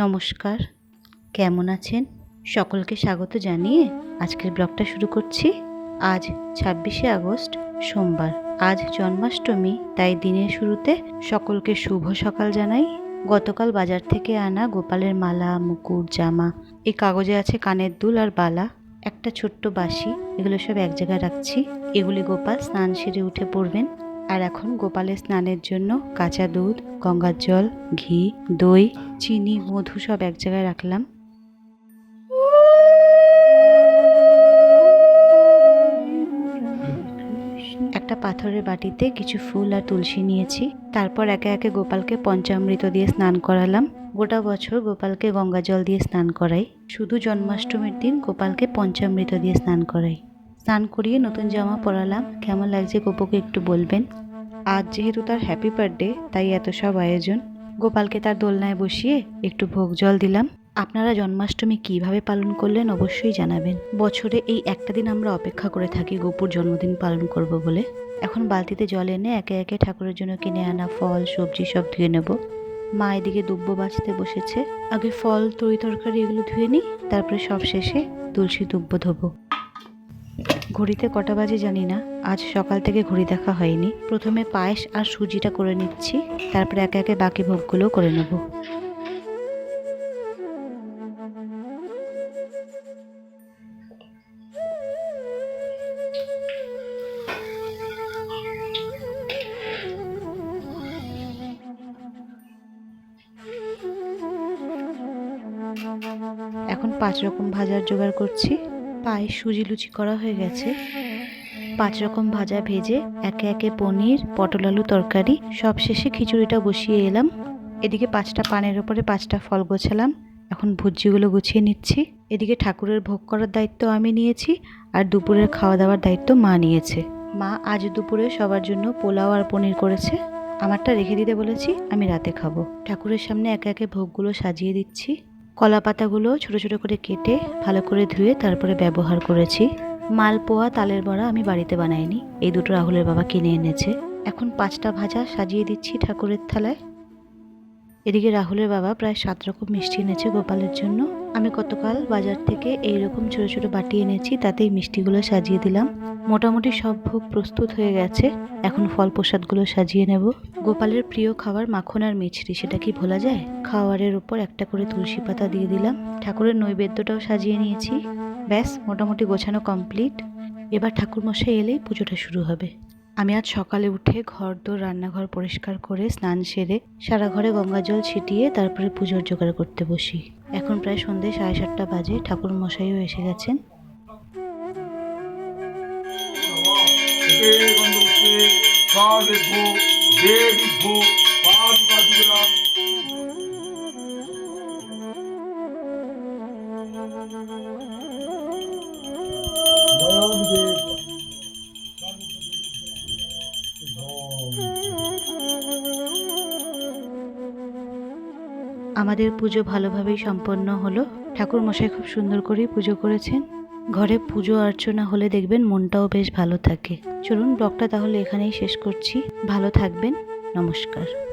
নমস্কার। কেমন আছেন? সকলকে স্বাগত জানিয়ে আজকের ব্লগটা শুরু করছি। আজ ছাব্বিশে আগস্ট, সোমবার। আজ জন্মাষ্টমী, তাই দিনের শুরুতে সকলকে শুভ সকাল জানাই। গতকাল বাজার থেকে আনা গোপালের মালা, মুকুট, জামা, এই কাগজে আছে কানের দুল আর বালা, একটা ছোট্ট বাঁশি, এগুলো সব এক জায়গায় রাখছি। এগুলি গোপাল স্নান সেরে উঠে পড়বেন। আর এখন গোপালের স্নানের জন্য কাঁচা দুধ, গঙ্গার জল, ঘি, দই, চিনি, মধু সব এক জায়গায় রাখলাম। একটা পাথরের বাটিতে কিছু ফুল আর তুলসী নিয়েছি। তারপর একে একে গোপালকে পঞ্চামৃত দিয়ে স্নান করালাম। গোটা বছর গোপালকে গঙ্গা জল দিয়ে স্নান করাই। শুধু জন্মাষ্টমীর দিন গোপালকে পঞ্চামৃত দিয়ে স্নান করাই। স্নান করিয়ে নতুন জামা পরালাম। কেমন লাগছে গোপকে একটু বলবেন? আজ যেহেতু তার হ্যাপি বার্থডে তাই এত সব আয়োজন। গোপালকে তার দোলনায় বসিয়ে একটু ভোগ জল দিলাম। আপনারা জন্মাষ্টমী কীভাবে পালন করলেন অবশ্যই জানাবেন। বছরে এই একটা দিন আমরা অপেক্ষা করে থাকি গোপুর জন্মদিন পালন করব বলে। এখন বালতিতে জল এনে একে একে ঠাকুরের জন্য কিনে আনা ফল, সবজি সব ধুয়ে নেব। মা এদিকে দুব্য বাঁচতে বসেছে। আগে ফল, তরি তরকারি এগুলো ধুয়ে নিই, তারপরে সব শেষে তুলসী দুব্য ধোবো। ঘড়িতে কটা বাজে জানি না। আজ সকাল থেকে ঘড়ি দেখা হয়নি। প্রথমে পায়েস আর সুজিটা করে নিচ্ছি, তারপরে একে একে বাকি ভোগগুলো করে নেব। এখন পাঁচ রকম ভাজার জোগাড় করছি। পায়েস সুজি লুচি করা হয়ে গেছে। পাঁচ রকম ভাজা ভেজে একে একে পনির, পটল আলু তরকারি, সব শেষে খিচুড়িটা বসিয়ে এলাম। এদিকে পাঁচটা পানের ওপরে পাঁচটা ফল গোছালাম। এখন ভুজিগুলো গুছিয়ে নিচ্ছি। এদিকে ঠাকুরের ভোগ করার দায়িত্ব আমি নিয়েছি আর দুপুরের খাওয়া দাওয়ার দায়িত্ব মা নিয়েছে। মা আজ দুপুরে সবার জন্য পোলাও আর পনির করেছে। আমারটা রেখে দিতে বলেছি, আমি রাতে খাব। ঠাকুরের সামনে একে একে ভোগগুলো সাজিয়ে দিচ্ছি। কলা পাতাগুলো ছোটো ছোটো করে কেটে ভালো করে ধুয়ে তারপরে ব্যবহার করেছি। মালপোয়া, তালের বড়া আমি বাড়িতে বানাইনি। এই দুটো রাহুলের বাবা কিনে এনেছে। এখন পাঁচটা ভাজা সাজিয়ে দিচ্ছি ঠাকুরের থালায়। এদিকে রাহুলের বাবা প্রায় সাত রকম মিষ্টি এনেছে গোপালের জন্য। আমি গতকাল বাজার থেকে এই রকম ছোট ছোট বাটি এনেছি, তাতেই মিষ্টিগুলো সাজিয়ে দিলাম। মোটামুটি সব ভোগ প্রস্তুত হয়ে গেছে। এখন ফল প্রসাদগুলো সাজিয়ে নেব। গোপালের প্রিয় খাবার মাখন আর মিছরি, সেটা কি ভোলা যায়? খাওয়ারের উপর একটা করে তুলসী পাতা দিয়ে দিলাম। ঠাকুরের নৈবেদ্যটাও সাজিয়ে নিয়েছি। ব্যাস, মোটামুটি গোছানো কমপ্লিট। এবার ঠাকুরমশাই এলেই পুজোটা শুরু হবে। আমি আজ সকালে উঠে ঘর দোর, রান্নাঘর পরিষ্কার করে স্নান সেরে সারা ঘরে গঙ্গা জল ছিটিয়ে তারপরে পুজোর জোগাড় করতে বসি। এখন প্রায় সন্ধে সাড়ে সাতটা বাজে ঠাকুর মশাইও এসে গেছেন। আমাদের পুজো ভালোভাবেই সম্পন্ন হলো। ঠাকুর মশাই খুব সুন্দর করেই পুজো করেছেন। ঘরে পুজো অর্চনা হলে দেখবেন মনটাও বেশ ভালো থাকে। চলুন ব্লগটা তাহলে এখানেই শেষ করছি। ভালো থাকবেন। নমস্কার।